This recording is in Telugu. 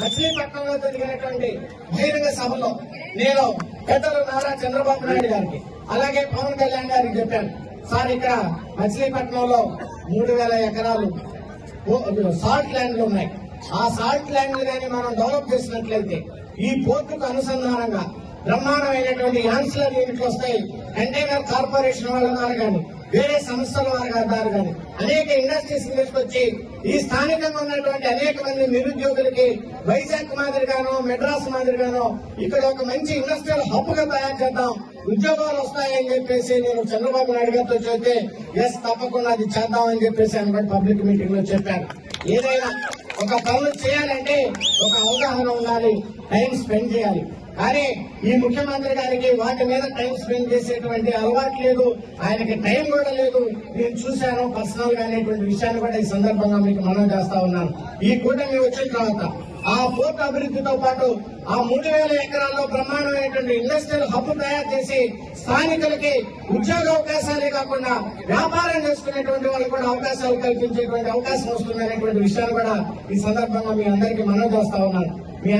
మచిలీపట్నంలో జరిగినటువంటి బహిరంగ సభలో నేను పెద్దలు నారా చంద్రబాబు నాయుడు గారికి అలాగే పవన్ కళ్యాణ్ గారికి చెప్పాను. సార్ ఇక్కడ మచిలీపట్నంలో మూడు వేల ఎకరాలు ఓ- సాల్ట్ ల్యాండ్లు ఉన్నాయి. ఆ సాల్ట్ ల్యాండ్లు కానీ మనం డెవలప్ చేసినట్లయితే ఈ పోర్టుకు అనుసంధానంగా బ్రహ్మాండమైనటువంటి యాన్సిలర్ యూనిట్లు వస్తాయి. కంటైనర్ కార్పొరేషన్ వాళ్ళ ద్వారా కానీ వేరే సంస్థల వారి ద్వారా కానీ అనేక ఇండస్ట్రీస్ తీసుకొచ్చి ఈ స్థానికంగా ఉన్నటువంటి అనేక మంది నిరుద్యోగులకి వైజాగ్ మాదిరిగానో మెడ్రాస్ మాదిరిగానో ఇక్కడ ఒక మంచి ఇండస్ట్రియల్ హబ్గా తయారు చేద్దాం ఉద్యోగాలు వస్తాయని చెప్పేసి నేను చంద్రబాబు నాయుడు గారితో చెప్తే ఎస్ తప్పకుండా అది చేద్దాం అని చెప్పేసి ఆయన పబ్లిక్ మీటింగ్లో చెప్పారు. ఏదైనా ఒక పనులు చేయాలంటే ఒక అవగాహన ఉండాలి టైం స్పెండ్ చేయాలి. కానీ ఈ ముఖ్యమంత్రి గారికి వాటి మీద టైం స్పెండ్ చేసేటువంటి అలవాటు లేదు. ఆయనకి టైం కూడా లేదు. నేను చూశాను పర్సనల్గా అనేటువంటి విషయాన్ని కూడా ఈ సందర్భంగా మీకు మనం చేస్తా ఉన్నాను. ఈ కూటమి వచ్చిన తర్వాత ఆ పోర్టు అభివృద్ధితో పాటు ఆ మూడు వేల ఎకరాల్లో బ్రహ్మాండమైనటువంటి ఇండస్ట్రియల్ హబ్ తయారు చేసి స్థానికులకి ఉద్యోగ అవకాశాలే కాకుండా వ్యాపారం చేసుకునేటువంటి వాళ్ళకి కూడా అవకాశాలు కల్పించేటువంటి అవకాశం వస్తుందనేటువంటి విషయాన్ని కూడా ఈ సందర్భంగా మీ అందరికీ మనం చేస్తా ఉన్నాను. మీ